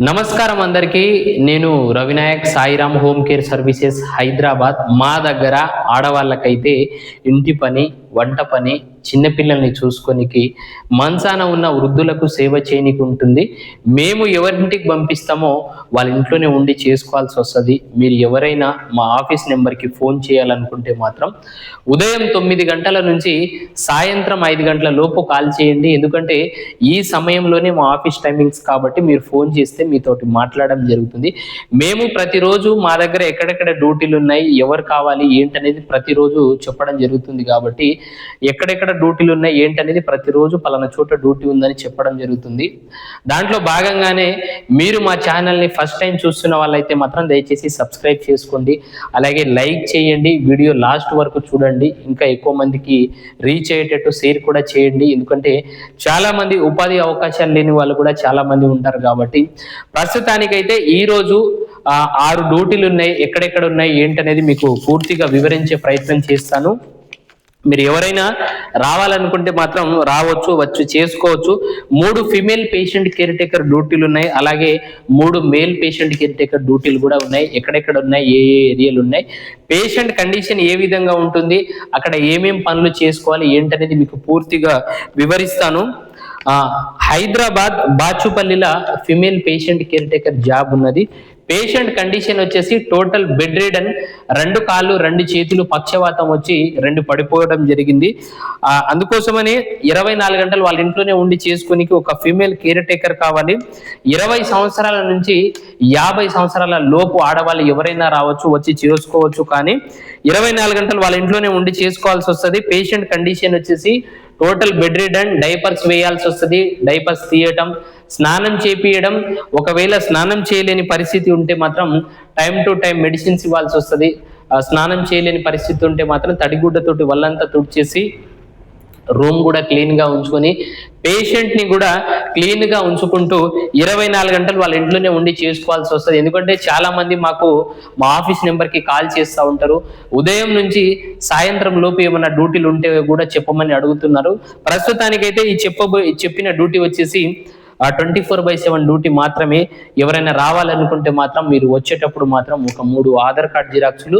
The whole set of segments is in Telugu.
నమస్కారం అందరికీ. నేను Ravinayak Sairam home care services Hyderabad మా దగ్గర ఆడవాళ్ళకైతే ఇంటి పని వంట పని చిన్నపిల్లల్ని చూసుకొనికి మంచాన ఉన్న వృద్ధులకు సేవ చేయనికి ఉంటుంది. మేము ఎవరింటికి పంపిస్తామో వాళ్ళ ఇంట్లోనే ఉండి చేసుకోవాల్సి వస్తుంది. మీరు ఎవరైనా మా ఆఫీస్ నెంబర్కి ఫోన్ చేయాలనుకుంటే మాత్రం ఉదయం తొమ్మిది గంటల నుంచి సాయంత్రం ఐదు గంటల లోపు కాల్ చేయండి. ఎందుకంటే ఈ సమయంలోనే మా ఆఫీస్ టైమింగ్స్ కాబట్టి మీరు ఫోన్ చేస్తే మీతోటి మాట్లాడడం జరుగుతుంది. మేము ప్రతిరోజు మా దగ్గర ఎక్కడెక్కడ డ్యూటీలు ఉన్నాయి ఎవరు కావాలి ఏంటనేది ప్రతిరోజు చెప్పడం జరుగుతుంది కాబట్టి ఎక్కడెక్కడ డ్యూటీలు ఉన్నాయి ఏంటనేది ప్రతిరోజు పలానా చోట డ్యూటీ ఉందని చెప్పడం జరుగుతుంది. దాంట్లో భాగంగానే మీరు మా ఛానల్ని ఫస్ట్ టైం చూస్తున్న వాళ్ళైతే మాత్రం దయచేసి సబ్స్క్రైబ్ చేసుకోండి. అలాగే లైక్ చేయండి వీడియో లాస్ట్ వరకు చూడండి. ఇంకా ఎక్కువ మందికి రీచ్ అయ్యేటట్టు షేర్ కూడా చేయండి. ఎందుకంటే చాలా మంది ఉపాధి అవకాశాలు లేని వాళ్ళు కూడా చాలా మంది ఉంటారు కాబట్టి. ప్రస్తుతానికైతే ఈ రోజు ఆరు డ్యూటీలు ఉన్నాయి ఎక్కడెక్కడ ఉన్నాయి ఏంటనేది మీకు పూర్తిగా వివరించే ప్రయత్నం చేస్తాను. మీరు ఎవరైనా రావాలనుకుంటే మాత్రం రావచ్చు వచ్చి చేసుకోవచ్చు. మూడు ఫిమేల్ పేషెంట్ కేర్ టేకర్ డ్యూటీలు ఉన్నాయి. అలాగే మూడు మేల్ పేషెంట్ కేర్ టేకర్ డ్యూటీలు కూడా ఉన్నాయి. ఎక్కడెక్కడ ఉన్నాయి? ఏ ఏ ఏరియాలు ఉన్నాయి? పేషెంట్ కండిషన్ ఏ విధంగా ఉంటుంది? అక్కడ ఏమేం పనులు చేసుకోవాలి? ఏంటనేది మీకు పూర్తిగా వివరిస్తాను. Hyderabad బాచుపల్లిలో female patient care taker job ఉన్నది. పేషెంట్ కండిషన్ వచ్చేసి టోటల్ బెడ్ రిడన్ రెండు కాళ్ళు రెండు చేతులు పక్షవాతం వచ్చి రెండు పడిపోవడం జరిగింది. అందుకోసమని ఇరవై నాలుగు గంటలు వాళ్ళ ఇంట్లోనే ఉండి చేసుకునికి ఒక ఫీమేల్ కేర్ టేకర్ కావాలి. ఇరవై సంవత్సరాల నుంచి యాభై సంవత్సరాల లోపు ఆడవాళ్ళు ఎవరైనా రావచ్చు వచ్చి చేసుకోవచ్చు కానీ ఇరవై నాలుగు గంటలు వాళ్ళ ఇంట్లోనే ఉండి చేసుకోవాల్సి వస్తుంది. పేషెంట్ కండిషన్ వచ్చేసి టోటల్ బెడ్ రిడన్ డైపర్స్ వేయాల్సి వస్తుంది. డైపర్స్ తీయటం స్నానం చేపియడం. ఒకవేళ స్నానం చేయలేని పరిస్థితి ఉంటే మాత్రం టైం టు టైం మెడిసిన్స్ ఇవ్వాల్సి వస్తుంది. స్నానం చేయలేని పరిస్థితి ఉంటే మాత్రం తడిగుడ్డతోటి వల్లంతా తుడిచేసి రూమ్ కూడా క్లీన్గా ఉంచుకొని పేషెంట్ని కూడా క్లీన్గా ఉంచుకుంటూ ఇరవై నాలుగు గంటలు వాళ్ళ ఇంట్లోనే ఉండి చేసుకోవాల్సి వస్తుంది. ఎందుకంటే చాలా మంది మాకు మా ఆఫీస్ నెంబర్కి కాల్ చేస్తూ ఉంటారు. ఉదయం నుంచి సాయంత్రం లోపు ఏమైనా డ్యూటీలు ఉంటే కూడా చెప్పమని అడుగుతున్నారు. ప్రస్తుతానికైతే ఈ చెప్పబో చెప్పిన డ్యూటీ వచ్చేసి twenty four by seven duty మాత్రమే. ఎవరైనా రావాలనుకుంటే మాత్రం మీరు వచ్చేటప్పుడు మాత్రం ఒక మూడు ఆధార్ కార్డ్ జిరాక్స్లు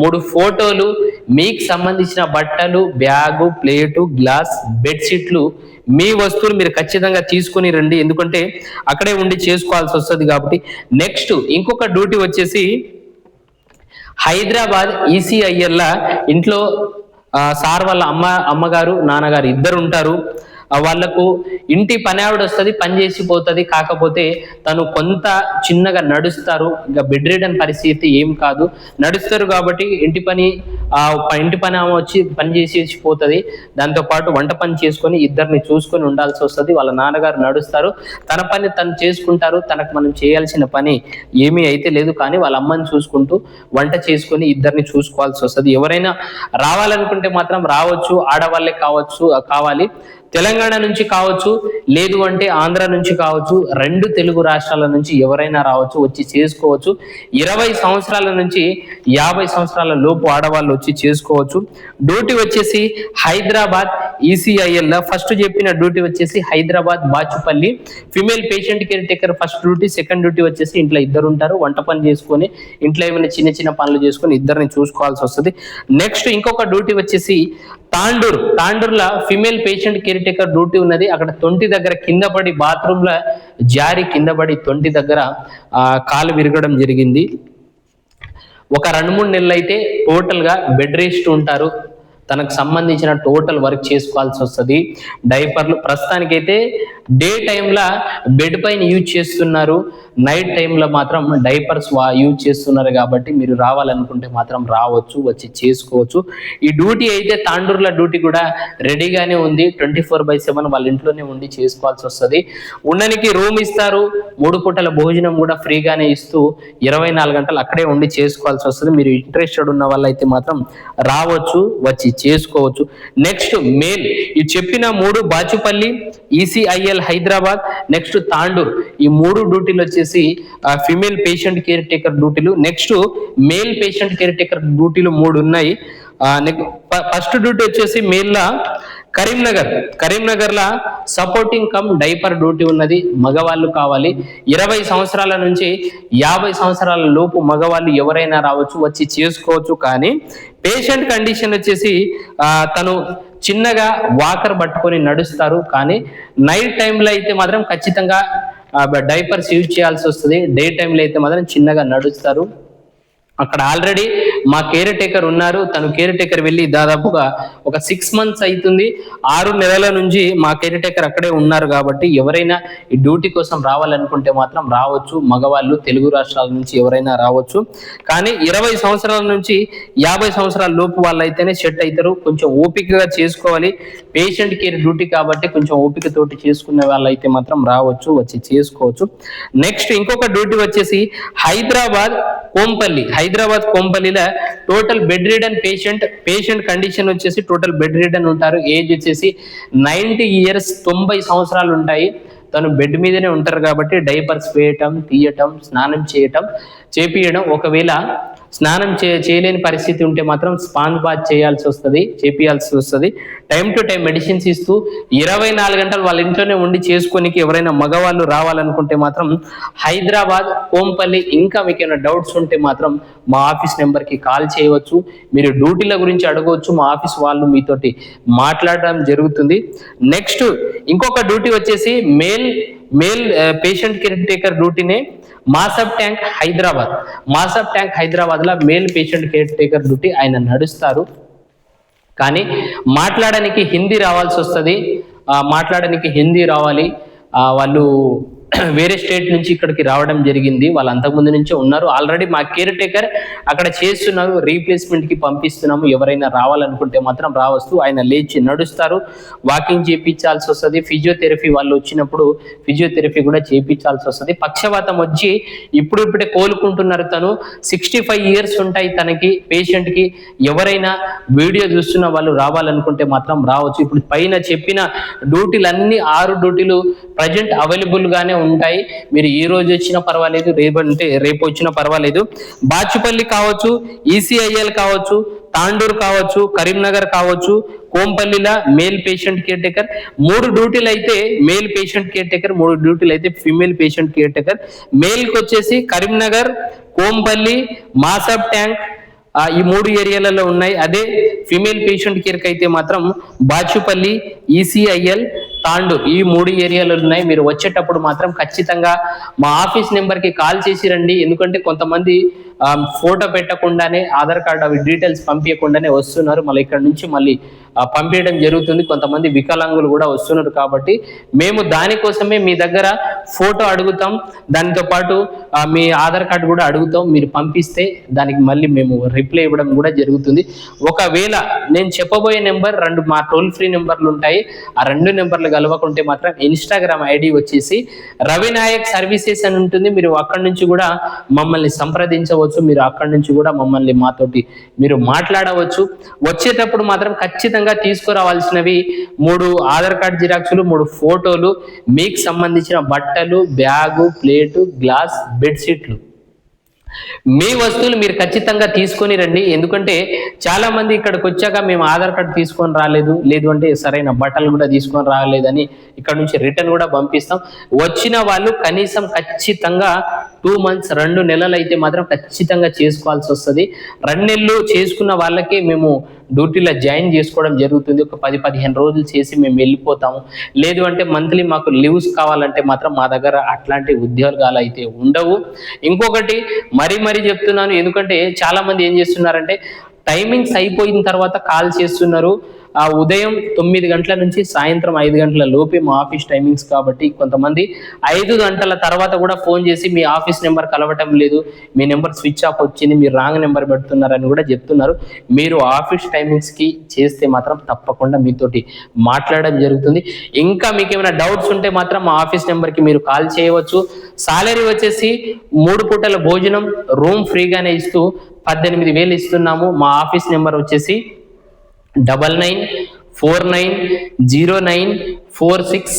మూడు ఫోటోలు మీకు సంబంధించిన బట్టలు బ్యాగు ప్లేటు గ్లాస్ బెడ్షీట్లు మీ వస్తువులు మీరు ఖచ్చితంగా తీసుకొని రండి. ఎందుకంటే అక్కడే ఉండి చేసుకోవాల్సి వస్తుంది కాబట్టి. నెక్స్ట్ ఇంకొక డ్యూటీ వచ్చేసి హైదరాబాద్ ఈసీఐఎల్ల ఇంట్లో సార్ వాళ్ళ అమ్మ అమ్మగారు నాన్నగారు ఇద్దరు ఉంటారు. వాళ్ళకు ఇంటి పని ఆవిడ వస్తుంది పని చేసిపోతుంది కాకపోతే తను కొంత చిన్నగా నడుస్తారు. ఇంకా బెడ్ రిడన్ పరిస్థితి ఏం కాదు. నడుస్తారు కాబట్టి ఇంటి పని ఆ ఇంటి పని ఆమె వచ్చి పని చేసేసి పోతుంది. దాంతో పాటు వంట పని చేసుకొని ఇద్దరిని చూసుకొని ఉండాల్సి వస్తుంది. వాళ్ళ నాన్నగారు నడుస్తారు. తన పని తను చేసుకుంటారు. తనకు మనం చేయాల్సిన పని ఏమీ అయితే లేదు. కానీ వాళ్ళ అమ్మని చూసుకుంటూ వంట చేసుకొని ఇద్దరిని చూసుకోవాల్సి వస్తుంది. ఎవరైనా రావాలనుకుంటే మాత్రం రావచ్చు. ఆడవాళ్ళే కావచ్చు కావాలి. తెలంగాణ నుంచి కావచ్చు లేదు అంటే ఆంధ్ర నుంచి కావచ్చు రెండు తెలుగు రాష్ట్రాల నుంచి ఎవరైనా రావచ్చు వచ్చి చేసుకోవచ్చు. ఇరవై సంవత్సరాల నుంచి యాభై సంవత్సరాల లోపు ఆడవాళ్ళు వచ్చి చేసుకోవచ్చు. డ్యూటీ వచ్చేసి హైదరాబాద్ ఈసీఐఎల్. ఫస్ట్ చెప్పిన డ్యూటీ వచ్చేసి Hyderabad Bachupally. Female patient care taker first duty second duty వచ్చేసి ఇంట్లో ఇద్దరు ఉంటారు. వంట పని చేసుకొని ఇంట్లో ఏమైనా చిన్న చిన్న పనులు చేసుకొని ఇద్దరిని చూసుకోవాల్సి వస్తుంది. నెక్స్ట్ ఇంకొక డ్యూటీ వచ్చేసి Tandur. తాండూర్లో female patient care taker duty ఉన్నది. అక్కడ తొంటి దగ్గర కింద పడి బాత్రూంలో జారి కింద పడి తొంటి దగ్గర కాలు విరగడం జరిగింది. ఒక రెండు మూడు నెలలు అయితే టోటల్గా బెడ్ రెస్ట్ ఉంటారు. తనకు సంబంధించిన టోటల్ వర్క్ చేసుకోవాల్సి వస్తుంది. డైపర్లు ప్రస్తుతానికైతే డే టైంలో బెడ్ పైన యూజ్ చేస్తున్నారు. నైట్ టైంలో మాత్రం డైపర్స్ యూజ్ చేస్తున్నారు కాబట్టి మీరు రావాలనుకుంటే మాత్రం రావచ్చు వచ్చి చేసుకోవచ్చు. ఈ డ్యూటీ అయితే తాండూర్ల డ్యూటీ కూడా రెడీగానే ఉంది. ట్వంటీ ఫోర్ బై సెవెన్ వాళ్ళ ఇంట్లోనే ఉండి చేసుకోవాల్సి వస్తుంది. ఉండడానికి రూమ్ ఇస్తారు. మూడు పూటల భోజనం కూడా ఫ్రీగానే ఇస్తూ ఇరవై నాలుగు గంటలు అక్కడే ఉండి చేసుకోవాల్సి వస్తుంది. మీరు ఇంట్రెస్టెడ్ ఉన్న వాళ్ళైతే మాత్రం రావచ్చు వచ్చి చేసుకోవచ్చు. నెక్స్ట్ మేల్ ఈ చెప్పిన మూడు బాచుపల్లి ఈసీఐఎల్ హైదరాబాద్ నెక్స్ట్ తాండూర్. ఈ మూడు డ్యూటీలు వచ్చేసి ఫిమేల్ పేషెంట్ కేర్ టేకర్ డ్యూటీలు. Next male patient care taker డ్యూటీలు మూడు ఉన్నాయి. ఫస్ట్ డ్యూటీ వచ్చేసి మేల్లా కరీంనగర్ కరీంనగర్. లా సపోర్టింగ్ కమ్ డైపర్ డ్యూటీ ఉన్నది. మగవాళ్ళు కావాలి. ఇరవై సంవత్సరాల నుంచి యాభై సంవత్సరాల లోపు మగవాళ్ళు ఎవరైనా రావచ్చు వచ్చి చేసుకోవచ్చు. కానీ పేషెంట్ కండిషన్ వచ్చేసి ఆ, తను చిన్నగా వాకర్ పట్టుకొని నడుస్తారు. కానీ నైట్ టైంలో అయితే మాత్రం ఖచ్చితంగా డైపర్స్ యూజ్ చేయాల్సి వస్తుంది. డే టైంలో అయితే మాత్రం చిన్నగా నడుస్తారు. అక్కడ ఆల్రెడీ మా కేర్ టేకర్ ఉన్నారు. తను కేర్ టేకర్ వెళ్ళి దాదాపుగా ఒక సిక్స్ మంత్స్ అవుతుంది ఆరు నెలల నుంచి మా కేర్ టేకర్ అక్కడే ఉన్నారు కాబట్టి ఎవరైనా ఈ డ్యూటీ కోసం రావాలనుకుంటే మాత్రం రావచ్చు. మగవాళ్ళు తెలుగు రాష్ట్రాల నుంచి ఎవరైనా రావచ్చు. కానీ ఇరవై సంవత్సరాల నుంచి యాభై సంవత్సరాల లోపు అయితేనే సెట్ అవుతారు కొంచెం ఓపికగా చేసుకోవాలి. పేషెంట్ కేర్ డ్యూటీ కాబట్టి కొంచెం ఓపికతోటి చేసుకునే చేసుకునే అయితే మాత్రం రావచ్చు వచ్చి చేసుకోవచ్చు. నెక్స్ట్ ఇంకొక డ్యూటీ వచ్చేసి Hyderabad Kompally. Hyderabad కోంపల్లిలో total bed ridden patient patient condition వచ్చేసి టోటల్ బెడ్ రిడన్ ఉంటారు. ఏజ్ వచ్చేసి నైంటీ ఇయర్స్ తొంభై సంవత్సరాలు ఉంటాయి. తను బెడ్ మీదనే ఉంటారు కాబట్టి డైపర్స్ వేయటం తీయటం స్నానం చేయటం చేపియడం. ఒకవేళ స్నానం చే చేయలేని పరిస్థితి ఉంటే మాత్రం స్పాంజ్ బాత్ చేయాల్సి వస్తుంది చేపియాల్సి వస్తుంది. టైం టు టైం మెడిసిన్స్ ఇస్తూ ఇరవై నాలుగు గంటలు వాళ్ళ ఇంట్లోనే ఉండి చేసుకోనికి ఎవరైనా మగవాళ్ళు రావాలనుకుంటే మాత్రం హైదరాబాద్ కోంపల్లి ఇంకా మీకు ఏమైనా డౌట్స్ ఉంటే మాత్రం మా ఆఫీస్ నెంబర్కి కాల్ చేయవచ్చు. మీరు డ్యూటీల గురించి అడగవచ్చు మా ఆఫీస్ వాళ్ళు మీతోటి మాట్లాడడం జరుగుతుంది. నెక్స్ట్ ఇంకొక డ్యూటీ వచ్చేసి male male patient care taker డ్యూటీనే Masab Tank Hyderabad. Masab Tank హైదరాబాద్లో male patient care taker duty ఆయన నడుస్తారు. కానీ మాట్లాడడానికి హిందీ రావాల్సి వస్తుంది. మాట్లాడడానికి హిందీ రావాలి. వాళ్ళు వేరే స్టేట్ నుంచి ఇక్కడికి రావడం జరిగింది. వాళ్ళు అంతకుముందు నుంచే ఉన్నారు. ఆల్రెడీ మా కేర్ టేకర్ అక్కడ చేస్తున్నారు. రీప్లేస్మెంట్కి పంపిస్తున్నాము. ఎవరైనా రావాలనుకుంటే మాత్రం రావచ్చు ఆయన లేచి నడుస్తారు. వాకింగ్ చేయించాల్సి వస్తుంది. ఫిజియోథెరపీ వాళ్ళు వచ్చినప్పుడు ఫిజియోథెరపీ కూడా చేయించాల్సి వస్తుంది. పక్షవాతం వచ్చి ఇప్పుడు ఇప్పుడే కోలుకుంటున్నారు తను. సిక్స్టీ ఫైవ్ ఇయర్స్ ఉంటాయి తనకి పేషెంట్కి. ఎవరైనా వీడియో చూస్తున్న వాళ్ళు రావాలనుకుంటే మాత్రం రావచ్చు. ఇప్పుడు పైన చెప్పిన డ్యూటీలు అన్ని ఆరు డ్యూటీలు ప్రజెంట్ అవైలబుల్ గానే ఉంటాయి. మీరు ఈ రోజు వచ్చినా పర్వాలేదు రేపు అంటే రేపు వచ్చినా పర్వాలేదు. బాచుపల్లి కావచ్చు ఈసీఐఎల్ కావచ్చు తాండూరు కావచ్చు కరీంనగర్ కావచ్చు కోంపల్లిల మేల్ పేషెంట్ కేర్ టేకర్ మూడు డ్యూటీలు అయితే మేల్ పేషెంట్ కేర్ టేకర్ మూడు డ్యూటీలు అయితే ఫిమేల్ పేషెంట్ కేర్ టేకర్. మేల్కి వచ్చేసి కరీంనగర్ కోంపల్లి మాసబ్ ట్యాంక్ ఈ మూడు ఏరియాలలో ఉన్నాయి. అదే ఫిమేల్ పేషెంట్ కేర్కి అయితే మాత్రం బాచుపల్లి ఈసీఐఎల్ తాండు. ఈ మూడు ఏరియాలు ఉన్నాయి. మీరు వచ్చేటప్పుడు మాత్రం ఖచ్చితంగా మా ఆఫీస్ నెంబర్కి కాల్ చేసి రండి. ఎందుకంటే కొంతమంది ఫోటో పెట్టకుండానే ఆధార్ కార్డు అవి డీటెయిల్స్ పంపించకుండానే వస్తున్నారు. మళ్ళీ ఇక్కడ నుంచి మళ్ళీ పంపించడం జరుగుతుంది. కొంతమంది వికలాంగులు కూడా వస్తున్నారు కాబట్టి మేము దానికోసమే మీ దగ్గర ఫోటో అడుగుతాం. దానితో పాటు మీ ఆధార్ కార్డు కూడా అడుగుతాం. మీరు పంపిస్తే దానికి మళ్ళీ మేము రిప్లై ఇవ్వడం కూడా జరుగుతుంది. ఒకవేళ నేను చెప్పబోయే నెంబర్ రెండు మా టోల్ ఫ్రీ నెంబర్లు ఉంటాయి. ఆ రెండు నెంబర్లు కలవకుంటే మాత్రం ఇన్స్టాగ్రామ్ ఐడి వచ్చేసి రవినాయక్ సర్వీసెస్ అని ఉంటుంది. మీరు అక్కడి నుంచి కూడా మమ్మల్ని సంప్రదించవచ్చు. మీరు అక్కడి నుంచి కూడా మమ్మల్ని మాతోటి మీరు మాట్లాడవచ్చు. వచ్చేటప్పుడు మాత్రం ఖచ్చితంగా తీసుకురావాల్సినవి మూడు ఆధార్ కార్డ్ జిరాక్సులు మూడు ఫోటోలు మీకు సంబంధించిన బట్టలు బ్యాగు ప్లేటు గ్లాస్ బెడ్షీట్లు. మీ వస్తువులు మీరు ఖచ్చితంగా తీసుకొని రండి. ఎందుకంటే చాలా మంది ఇక్కడికి వచ్చాక మేము ఆధార్ కార్డు తీసుకొని రాలేదు. లేదు అంటే సరైన బట్టలు కూడా తీసుకొని రాలేదని ఇక్కడ నుంచి రిటర్న్ కూడా పంపిస్తాం. వచ్చిన వాళ్ళు కనీసం ఖచ్చితంగా టూ మంత్స్ రెండు నెలలు అయితే మాత్రం ఖచ్చితంగా చేసుకోవాల్సి వస్తుంది. రెండు నెలలు చేసుకున్న వాళ్ళకే మేము డ్యూటీలో జాయిన్ చేసుకోవడం జరుగుతుంది. ఒక పది పదిహేను రోజులు చేసి మేము వెళ్ళిపోతాము. లేదు అంటే మంత్లీ మాకు లీవ్స్ కావాలంటే మాత్రం మా దగ్గర అట్లాంటి ఉద్యోగాలు అయితే ఉండవు. ఇంకొకటి మరీ మరీ చెప్తున్నాను ఎందుకంటే చాలా మంది ఏం చేస్తున్నారంటే టైమింగ్స్ అయిపోయిన తర్వాత కాల్ చేస్తున్నారు. ఆ ఉదయం తొమ్మిది గంటల నుంచి సాయంత్రం ఐదు గంటల లోపే మా ఆఫీస్ టైమింగ్స్ కాబట్టి కొంతమంది ఐదు గంటల తర్వాత కూడా ఫోన్ చేసి మీ ఆఫీస్ నెంబర్ కలవటం లేదు మీ నెంబర్ స్విచ్ ఆఫ్ వచ్చింది మీరు రాంగ్ నెంబర్ పెడుతున్నారని కూడా చెప్తున్నారు. మీరు ఆఫీస్ టైమింగ్స్కి చేస్తే మాత్రం తప్పకుండా మీతోటి మాట్లాడడం జరుగుతుంది. ఇంకా మీకు ఏమైనా డౌట్స్ ఉంటే మాత్రం మా ఆఫీస్ నెంబర్కి మీరు కాల్ చేయవచ్చు. సాలరీ వచ్చేసి మూడు పూటల భోజనం రూమ్ ఫ్రీగానే ఇస్తూ పద్దెనిమిది వేలు ఇస్తున్నాము. మా ఆఫీస్ నెంబర్ వచ్చేసి double nine four nine zero nine four six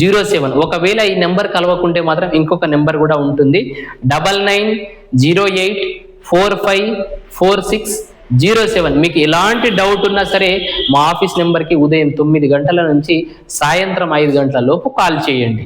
zero seven. ఒకవేళ ఈ నెంబర్ కలవకుంటే మాత్రం ఇంకొక నెంబర్ కూడా ఉంటుంది. Double nine zero eight four five four six zero seven. మీకు ఎలాంటి డౌట్ ఉన్నా సరే మా ఆఫీస్ నెంబర్కి ఉదయం తొమ్మిది గంటల నుంచి సాయంత్రం ఐదు గంటల లోపు కాల్ చేయండి.